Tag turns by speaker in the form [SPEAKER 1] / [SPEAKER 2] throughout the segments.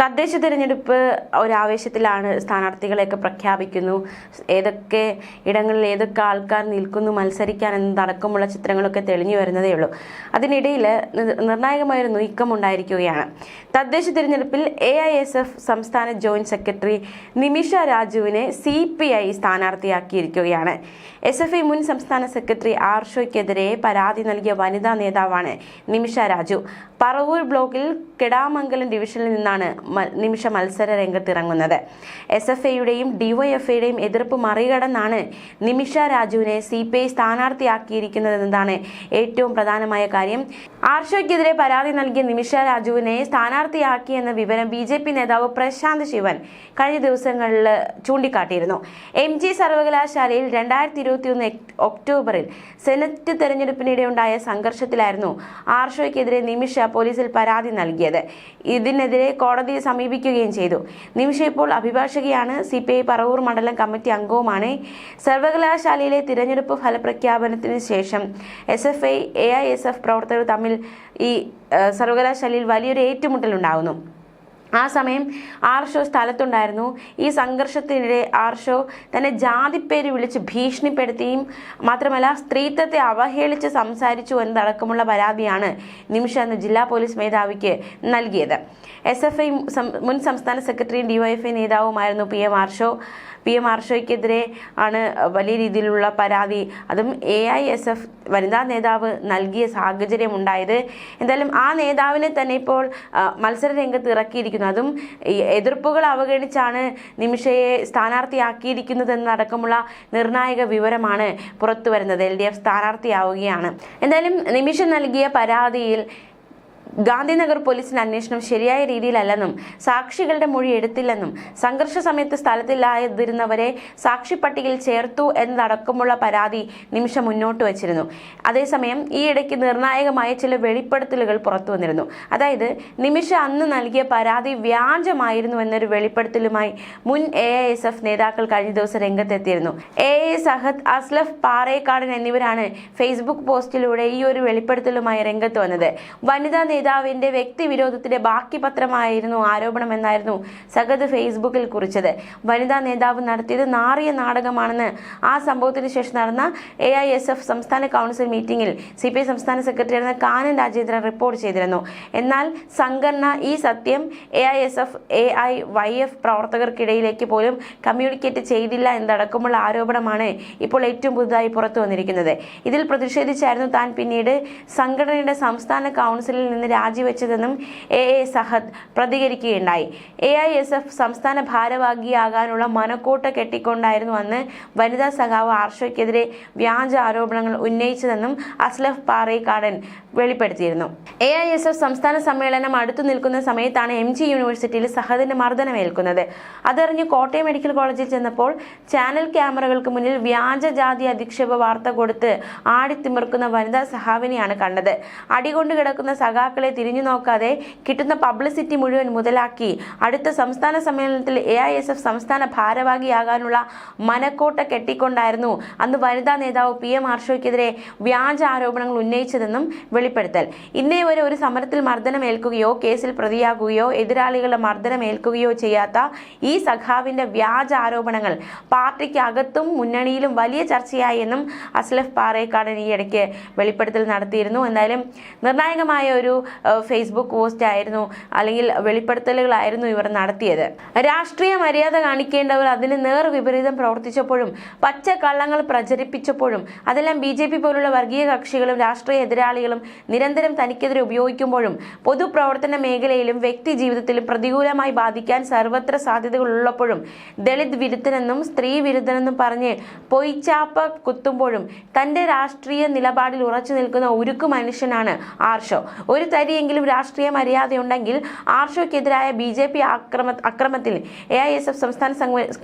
[SPEAKER 1] തദ്ദേശ തിരഞ്ഞെടുപ്പ് ഒരാവേശത്തിലാണ് സ്ഥാനാർത്ഥികളെയൊക്കെ പ്രഖ്യാപിക്കുന്നു. ഏതൊക്കെ ഇടങ്ങളിൽ ഏതൊക്കെ ആൾക്കാർ നിൽക്കുന്നു മത്സരിക്കാൻ എന്നതടക്കമുള്ള ചിത്രങ്ങളൊക്കെ തെളിഞ്ഞു വരുന്നതേ ഉള്ളൂ. അതിനിടയിൽ നിർണായകമായൊരു നീക്കമുണ്ടായിരിക്കുകയാണ് തദ്ദേശ തിരഞ്ഞെടുപ്പിൽ എ ഐ എസ് എഫ് സംസ്ഥാന ജോയിന്റ് സെക്രട്ടറി നിമിഷ രാജുവിനെ സി പി ഐ സ്ഥാനാർത്ഥിയാക്കിയിരിക്കുകയാണ്. എസ് എഫ് ഐ മുൻ സംസ്ഥാന സെക്രട്ടറി ആർഷോയ്ക്കെതിരെ പരാതി നൽകിയ വനിതാ നേതാവാണ് നിമിഷ രാജു. പറവൂർ ബ്ലോക്കിൽ കെടാമംഗലം ഡിവിഷനിൽ നിന്നാണ് നിമിഷ മത്സര രംഗത്തിറങ്ങുന്നത്. എസ് എഫ് ഐയുടെയും ഡിവൈഎഫ്ഐയുടെയും എതിർപ്പ് മറികടന്നാണ് നിമിഷ രാജുവിനെ സി പി ഐ സ്ഥാനാർത്ഥിയാക്കിയിരിക്കുന്നതെന്നതാണ് ഏറ്റവും പ്രധാനമായ കാര്യം. ആർഷോയ്ക്കെതിരെ പരാതി നൽകിയ നിമിഷ രാജുവിനെ സ്ഥാനാർത്ഥിയാക്കി എന്ന വിവരം ബി ജെ പി നേതാവ് പ്രശാന്ത് ശിവൻ കഴിഞ്ഞ ദിവസങ്ങളിൽ ചൂണ്ടിക്കാട്ടിയിരുന്നു. എം ജി സർവകലാശാലയിൽ രണ്ടായിരത്തി ഇരുപത്തി ഒന്ന് ഒക്ടോബറിൽ സെനറ്റ് തെരഞ്ഞെടുപ്പിനിടെ ഉണ്ടായ സംഘർഷത്തിലായിരുന്നു ആർഷോയ്ക്കെതിരെ നിമിഷ പോലീസിൽ പരാതി നൽകിയത്. ഇതിനെതിരെ കോടതിയെ സമീപിക്കുകയും ചെയ്തു. നിമിഷ ഇപ്പോൾ അഭിഭാഷകയാണ് സി പി ഐ പറവൂർ മണ്ഡലം കമ്മിറ്റി അംഗവുമാണ്. സർവകലാശാലയിലെ തിരഞ്ഞെടുപ്പ് ഫലപ്രഖ്യാപനത്തിന് ശേഷം S F I A I S F പ്രവർത്തകർ തമ്മിൽ ഈ സർവകലാശാലയിൽ വലിയൊരു ഏറ്റുമുട്ടൽ ഉണ്ടാകുന്നു ആ സമയം ആർഷോ സ്ഥലത്തുണ്ടായിരുന്നു. ഈ സംഘർഷത്തിനിടെ ആർഷോ തന്നെ ജാതിപ്പേര് വിളിച്ച് ഭീഷണിപ്പെടുത്തിയും മാത്രമല്ല സ്ത്രീത്വത്തെ അവഹേളിച്ച് സംസാരിച്ചു എന്നതടക്കമുള്ള പരാതിയാണ് നിമിഷ എന്ന ജില്ലാ പോലീസ് മേധാവിക്ക് നൽകിയത്. എസ് എഫ് ഐ മുൻ സംസ്ഥാന സെക്രട്ടറിയും DYFI നേതാവുമായിരുന്നു P M Arsho. P M ആർഷോയ്ക്കെതിരെ ആണ് വലിയ രീതിയിലുള്ള പരാതി. അതും എ ഐ എസ് എഫ് വനിതാ നേതാവ് നൽകിയ സാഹചര്യം ഉണ്ടായത് എന്തായാലും ആ നേതാവിനെ തന്നെ ഇപ്പോൾ മത്സര രംഗത്ത് ഇറക്കിയിരിക്കുന്നു. അതും എതിർപ്പുകൾ അവഗണിച്ചാണ് നിമിഷയെ സ്ഥാനാർത്ഥിയാക്കിയിരിക്കുന്നതെന്നടക്കമുള്ള നിർണായക വിവരമാണ് പുറത്തു വരുന്നത് എൽ ഡി എഫ് സ്ഥാനാർത്ഥിയാവുകയാണ്. എന്തായാലും നിമിഷം നൽകിയ പരാതിയിൽ ഗാന്ധിനഗർ പോലീസിന്റെ അന്വേഷണം ശരിയായ രീതിയിലല്ലെന്നും സാക്ഷികളുടെ മൊഴി എടുത്തില്ലെന്നും സംഘർഷ സമയത്ത് സ്ഥലത്തില്ലാതിരുന്നവരെ സാക്ഷി പട്ടികയിൽ ചേർത്തു എന്നതടക്കമുള്ള പരാതി നിമിഷം മുന്നോട്ട് വച്ചിരുന്നു. അതേസമയം ഈ നിർണായകമായ ചില വെളിപ്പെടുത്തലുകൾ പുറത്തു വന്നിരുന്നു. അതായത് നിമിഷ അന്ന് നൽകിയ പരാതി വ്യാജമായിരുന്നു എന്നൊരു വെളിപ്പെടുത്തലുമായി മുൻ എ ഐ എസ് എഫ് നേതാക്കൾ കഴിഞ്ഞ ദിവസം രംഗത്തെത്തിയിരുന്നു. എ എ സഹദ് അസ്ലഫ് പാറേക്കാടൻ എന്നിവരാണ് ഫേസ്ബുക്ക് പോസ്റ്റിലൂടെ ഈ ഒരു വെളിപ്പെടുത്തലുമായി രംഗത്ത് വന്നത്. വനിതാ നേതാവിന്റെ വ്യക്തിവിരോധത്തിന്റെ ബാക്കി പത്രമായിരുന്നു ആരോപണം എന്നായിരുന്നു സഗത് ഫേസ്ബുക്കിൽ കുറിച്ചത്. വനിതാ നേതാവ് നടത്തിയത് നാറിയ നാടകമാണെന്ന് ആ സംഭവത്തിന് ശേഷം നടന്ന എ ഐ എസ് എഫ് സംസ്ഥാന കൗൺസിൽ മീറ്റിംഗിൽ സി പി ഐ സംസ്ഥാന സെക്രട്ടറി കാനം കാനൻ രാജേന്ദ്രൻ റിപ്പോർട്ട് ചെയ്തിരുന്നു. എന്നാൽ സംഘടന ഈ സത്യം A I S F A I Y F പ്രവർത്തകർക്കിടയിലേക്ക് പോലും കമ്മ്യൂണിക്കേറ്റ് ചെയ്തില്ല എന്നതടക്കമുള്ള ആരോപണമാണ് ഇപ്പോൾ ഏറ്റവും പുതുതായി പുറത്തു വന്നിരിക്കുന്നത് ഇതിൽ പ്രതിഷേധിച്ചായിരുന്നു താൻ പിന്നീട് സംഘടനയുടെ സംസ്ഥാന കൗൺസിലിൽ നിന്ന് രാജിവെച്ചതെന്നും എ എ സഹദ് പ്രതികരിക്കുകയുണ്ടായി. എ ഐ എസ് എഫ് സംസ്ഥാന ഭാരവാഹിയാകാനുള്ള മനക്കോട്ട കെട്ടിക്കൊണ്ടായിരുന്നു അന്ന് വനിതാ സഖാവ് ആർഷയ്ക്കെതിരെ വ്യാജ ആരോപണങ്ങൾ ഉന്നയിച്ചതെന്നും അസ്ലഫ് പാറേക്കാടൻ വെളിപ്പെടുത്തിയിരുന്നു. എ ഐ എസ് എഫ് സംസ്ഥാന സമ്മേളനം അടുത്തു നിൽക്കുന്ന സമയത്താണ് എം ജി യൂണിവേഴ്സിറ്റിയിൽ സഹദിന്റെ മർദ്ദനമേൽക്കുന്നത്. അതറിഞ്ഞ് കോട്ടയം മെഡിക്കൽ കോളേജിൽ ചെന്നപ്പോൾ ചാനൽ ക്യാമറകൾക്ക് മുന്നിൽ വ്യാജ ജാതി അധിക്ഷേപ വാർത്ത കൊടുത്ത് ആടിത്തിമിർക്കുന്ന വനിതാ സഹാവിനെയാണ് കണ്ടത്. അടികൊണ്ട് കിടക്കുന്ന സഖാക്കളെ തിരിഞ്ഞു നോക്കാതെ കിട്ടുന്ന പബ്ലിസിറ്റി മുഴുവൻ മുതലാക്കി അടുത്ത സംസ്ഥാന സമ്മേളനത്തിൽ എ ഐ എസ് എഫ് സംസ്ഥാന ഭാരവാഹിയാകാനുള്ള മനക്കോട്ട കെട്ടിക്കൊണ്ടായിരുന്നു അന്ന് വനിതാ നേതാവ് പി എം ആർഷോയ്ക്കെതിരെ വ്യാജ ആരോപണങ്ങൾ ഉന്നയിച്ചതെന്നും വെളിപ്പെടുത്തൽ. ഇന്നേ വരെ ഒരു സമരത്തിൽ മർദ്ദനമേൽക്കുകയോ കേസിൽ പ്രതിയാകുകയോ എതിരാളികളുടെ മർദ്ദനമേൽക്കുകയോ ചെയ്യാത്ത ഈ സഖാവിന്റെ വ്യാജ ആരോപണങ്ങൾ പാർട്ടിക്ക് അകത്തും മുന്നണിയിലും വലിയ ചർച്ചയായി എന്നും അസ്ലഫ് പാറേക്കാടൻ ഈ ഇടയ്ക്ക് വെളിപ്പെടുത്തൽ നടത്തിയിരുന്നു. എന്തായാലും നിർണായകമായ ഒരു ഫേസ്ബുക്ക് പോസ്റ്റ് ആയിരുന്നു അല്ലെങ്കിൽ വെളിപ്പെടുത്തലുകളായിരുന്നു ഇവർ നടത്തിയത്. രാഷ്ട്രീയ മര്യാദ കാണിക്കേണ്ടവർ അതിന് നേർ വിപരീതം പ്രവർത്തിച്ചപ്പോഴും പച്ച കള്ളങ്ങൾ പ്രചരിപ്പിച്ചപ്പോഴും അതെല്ലാം ബി ജെ പി പോലുള്ള വർഗീയ കക്ഷികളും രാഷ്ട്രീയ എതിരാളികളും നിരന്തരം തനിക്കെതിരെ ഉപയോഗിക്കുമ്പോഴും പൊതുപ്രവർത്തന മേഖലയിലും വ്യക്തി ജീവിതത്തിലും പ്രതികൂലമായി ബാധിക്കാൻ സർവത്ര സാധ്യതകൾ ഉള്ളപ്പോഴും ദളിത് വിരുദ്ധനെന്നും സ്ത്രീ വിരുദ്ധനെന്നും പറഞ്ഞ് പൊയ്ച്ചാപ്പ കുത്തുമ്പോഴും തന്റെ രാഷ്ട്രീയ നിലപാടിൽ ഉറച്ചു നിൽക്കുന്ന ഉരുക്കു മനുഷ്യനാണ് ആർഷോ. ഒരു തരിയെങ്കിലും രാഷ്ട്രീയ മര്യാദയുണ്ടെങ്കിൽ ആർഷോയ്ക്കെതിരായ ബി ജെ പി ആക്രമ അക്രമത്തിൽ എ ഐ എസ് എഫ് സംസ്ഥാന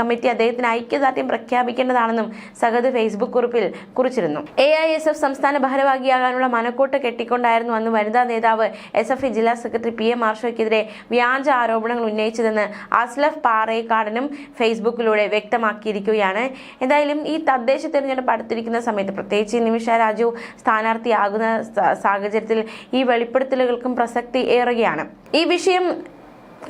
[SPEAKER 1] കമ്മിറ്റി അദ്ദേഹത്തിന് ഐക്യദാർഢ്യം പ്രഖ്യാപിക്കേണ്ടതാണെന്നും സഗത് ഫേസ്ബുക്ക് കുറിപ്പിൽ കുറിച്ചിരുന്നു. എ ഐ എസ് എഫ് സംസ്ഥാന ഭാരവാഹിയാകാനുള്ള മനക്കോട്ട് കെട്ടിക്കൊണ്ടായിരുന്നു അന്ന് വനിതാ നേതാവ് എസ് എഫ് ജില്ലാ സെക്രട്ടറി പി എം ആർഷോയ്ക്കെതിരെ വ്യാജ ആരോപണങ്ങൾ ഉന്നയിച്ചതെന്ന് അസ്ലഫ് പാറേക്കാടനും ഫേസ്ബുക്കിലൂടെ വ്യക്തമാക്കിയിരിക്കുകയാണ്. എന്തായാലും ഈ തദ്ദേശ തെരഞ്ഞെടുപ്പ് അടുത്തിരിക്കുന്ന സമയത്ത് പ്രത്യേകിച്ച് നിമിഷ രാജു സ്ഥാനാർത്ഥിയാകുന്ന സാഹചര്യത്തിൽ ഈ വെളിപ്പെടുത്തൽ വെളിപ്പെടുത്തലുകൾക്കും പ്രസക്തി ഏറുകയാണ്. ഈ വിഷയം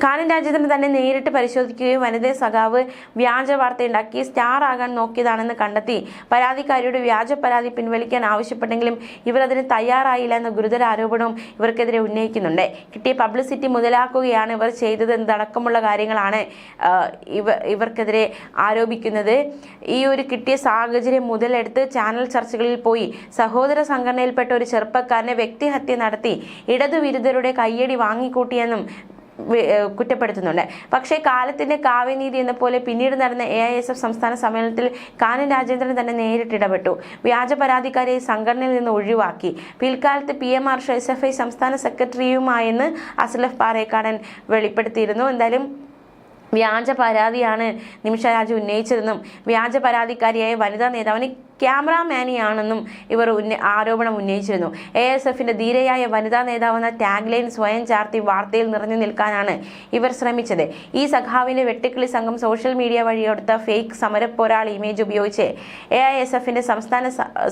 [SPEAKER 1] കാനൻ രാജ്യത്തിന് തന്നെ നേരിട്ട് പരിശോധിക്കുകയും വനിതയെ സഖാവ് വ്യാജ വാർത്തയുണ്ടാക്കി സ്റ്റാർ ആകാൻ നോക്കിയതാണെന്ന് കണ്ടെത്തി. പരാതിക്കാരിയുടെ വ്യാജ പരാതി പിൻവലിക്കാൻ ആവശ്യപ്പെട്ടെങ്കിലും ഇവർ അതിന് തയ്യാറായില്ല എന്ന ഗുരുതര ആരോപണവും ഇവർക്കെതിരെ ഉന്നയിക്കുന്നുണ്ട്. കിട്ടിയ പബ്ലിസിറ്റി മുതലാക്കുകയാണ് ഇവർ ചെയ്തത് എന്നതടക്കമുള്ള കാര്യങ്ങളാണ് ഇവ ഇവർക്കെതിരെ ആരോപിക്കുന്നത്. ഈ ഒരു കിട്ടിയ സാഹചര്യം മുതലെടുത്ത് ചാനൽ ചർച്ചകളിൽ പോയി. സഹോദര സംഘടനയിൽപ്പെട്ട ഒരു ചെറുപ്പക്കാരനെ വ്യക്തിഹത്യ നടത്തി. ഇടതുവിരുദ്ധരുടെ കയ്യടി വാങ്ങിക്കൂട്ടിയെന്നും കുറ്റപ്പെടുത്തുന്നുണ്ട്. പക്ഷേ കാലത്തിന്റെ കാവ്യനീതി എന്ന പോലെ പിന്നീട് നടന്ന എ ഐ എസ് എഫ് സംസ്ഥാന സമ്മേളനത്തിൽ കാനൻ രാജേന്ദ്രൻ തന്നെ നേരിട്ട് ഇടപെട്ടു. വ്യാജ പരാതിക്കാരെ സംഘടനയിൽ നിന്ന് ഒഴിവാക്കി. പിൽക്കാലത്ത് P. M. Arsho S F I സംസ്ഥാന സെക്രട്ടറിയുമായെന്ന് അസ്ലഫ് പാറേക്കാടൻ വെളിപ്പെടുത്തിയിരുന്നു. എന്തായാലും വ്യാജ പരാതിയാണ് നിമിഷ രാജു ഉന്നയിച്ചതെന്നും വ്യാജ പരാതിക്കാരിയായ വനിതാ നേതാവിന് ക്യാമറാമാനിയാണെന്നും ഇവർ ആരോപണം ഉന്നയിച്ചിരുന്നു. എ എസ് എഫിന്റെ ധീരയായ വനിതാ നേതാവെന്ന ടാഗ് ലൈൻ സ്വയം ചാർത്തി വാർത്തയിൽ നിറഞ്ഞു നിൽക്കാനാണ് ഇവർ ശ്രമിച്ചത്. ഈ സഖാവിന്റെ വെട്ടിക്കിളി സംഘം സോഷ്യൽ മീഡിയ വഴി എടുത്ത ഫേക്ക് പോരാളി ഇമേജ് ഉപയോഗിച്ച് എ ഐ എസ് എഫിന്റെ സംസ്ഥാന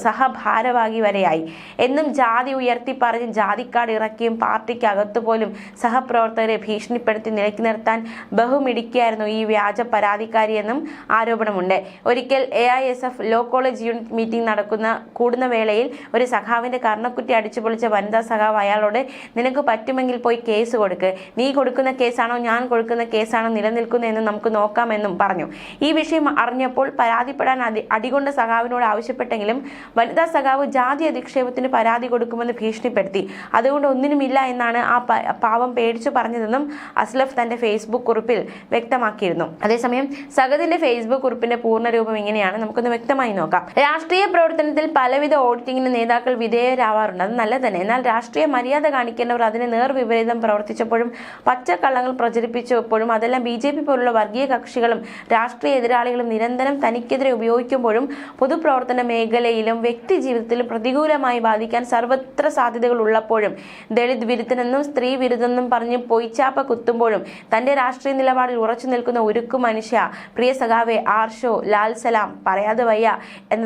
[SPEAKER 1] സഹഭാരവാഹി വരെയായി എന്നും ജാതി ഉയർത്തി പറഞ്ഞ് ജാതിക്കാട് ഇറക്കിയും പാർട്ടിക്ക് അകത്തു പോലും സഹപ്രവർത്തകരെ ഭീഷണിപ്പെടുത്തി നിലയ്ക്ക് നിർത്താൻ ബഹുമിടിക്കുകയായിരുന്നു ഈ വ്യാജ പരാതിക്കാരിയെന്നും ആരോപണമുണ്ട്. ഒരിക്കൽ A I S F law college meeting നടക്കുന്ന കൂടുന്ന വേളയിൽ ഒരു സഖാവിന്റെ കർണക്കുറ്റി അടിച്ചു പൊളിച്ച വനിതാ സഖാവ് അയാളോട് നിനക്ക് പറ്റുമെങ്കിൽ പോയി കേസ് കൊടുക്ക്. നീ കൊടുക്കുന്ന കേസാണോ ഞാൻ കൊടുക്കുന്ന കേസാണോ നിലനിൽക്കുന്നതെന്ന് നമുക്ക് നോക്കാമെന്നും പറഞ്ഞു. ഈ വിഷയം അറിഞ്ഞപ്പോൾ പരാതിപ്പെടാൻ അടി കൊണ്ട സഖാവിനോട് ആവശ്യപ്പെട്ടെങ്കിലും വനിതാ സഖാവ് ജാതി അധിക്ഷേപത്തിന് പരാതി കൊടുക്കുമെന്ന് ഭീഷണിപ്പെടുത്തി. അതുകൊണ്ട് ഒന്നിനുമില്ല എന്നാണ് ആ പാവം പേടിച്ചു പറഞ്ഞതെന്നും അസ്ലഫ് തന്റെ ഫേസ്ബുക്ക് കുറിപ്പിൽ വ്യക്തമാക്കിയിരുന്നു. അതേസമയം സഗതിന്റെ ഫേസ്ബുക്ക് കുറിപ്പിന്റെ പൂർണരൂപം ഇങ്ങനെയാണ്. നമുക്കൊന്ന് വ്യക്തമായി നോക്കാം. രാഷ്ട്രീയ പ്രവർത്തനത്തിൽ പലവിധ ഓഡിറ്റിംഗിന് നേതാക്കൾ വിധേയരാവാറുണ്ട്. അത് നല്ലത് തന്നെ. എന്നാൽ രാഷ്ട്രീയ മര്യാദ കാണിക്കേണ്ടവർ അതിന് നേർവിപരീതം പ്രവർത്തിച്ചപ്പോഴും പച്ചക്കള്ളങ്ങൾ പ്രചരിപ്പിച്ചപ്പോഴും അതെല്ലാം ബി ജെ പി പോലുള്ള വർഗീയ കക്ഷികളും രാഷ്ട്രീയ എതിരാളികളും നിരന്തരം തനിക്കെതിരെ ഉപയോഗിക്കുമ്പോഴും പൊതുപ്രവർത്തന മേഖലയിലും വ്യക്തി ജീവിതത്തിലും പ്രതികൂലമായി ബാധിക്കാൻ സർവത്ര സാധ്യതകൾ ഉള്ളപ്പോഴും ദളിത് വിരുദ്ധനെന്നും സ്ത്രീ വിരുദ്ധെന്നും പറഞ്ഞ് പൊയ്ച്ചാപ്പ കുത്തുമ്പോഴും തന്റെ രാഷ്ട്രീയ നിലപാടിൽ ഉറച്ചു നിൽക്കുന്ന ഉരുക്കു മനുഷ്യ പ്രിയ സഖാവെ ആർഷോ ലാൽ സലാം പറയാതെ വയ്യ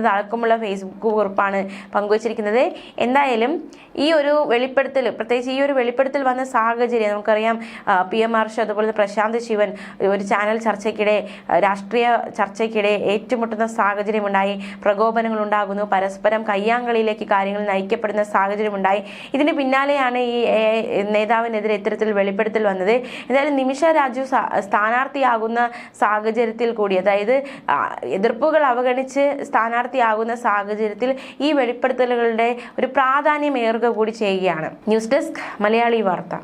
[SPEAKER 1] എന്നതടക്കമുള്ള ഫേസ്ബുക്ക് കുറിപ്പാണ് പങ്കുവച്ചിരിക്കുന്നത്. എന്തായാലും ഈ ഒരു വെളിപ്പെടുത്തൽ പ്രത്യേകിച്ച് ഈ ഒരു വെളിപ്പെടുത്തൽ വന്ന സാഹചര്യം നമുക്കറിയാം പി എം ആർഷ അതുപോലെ പ്രശാന്ത് ശിവൻ ഒരു ചാനൽ ചർച്ചയ്ക്കിടെ രാഷ്ട്രീയ ചർച്ചയ്ക്കിടെ ഏറ്റുമുട്ടുന്ന സാഹചര്യമുണ്ടായി പ്രകോപനങ്ങൾ ഉണ്ടാകുന്നു. പരസ്പരം കയ്യാങ്കളിയിലേക്ക് കാര്യങ്ങൾ നയിക്കപ്പെടുന്ന സാഹചര്യമുണ്ടായി ഇതിന് പിന്നാലെയാണ് ഈ നേതാവിനെതിരെ ഇത്തരത്തിൽ വെളിപ്പെടുത്തൽ വന്നത്. എന്തായാലും നിമിഷ രാജു സ്ഥാനാർത്ഥിയാകുന്ന സാഹചര്യത്തിൽ കൂടി അതായത് എതിർപ്പുകൾ അവഗണിച്ച് സ്ഥാനാർത്ഥിയാകുന്ന സാഹചര്യത്തിൽ ഈ വെളിപ്പെടുത്തലുകളുടെ ഒരു പ്രാധാന്യം ഏറുക കൂടി ചെയ്യുകയാണ്. ന്യൂസ് ഡെസ്ക് മലയാളി വാർത്ത.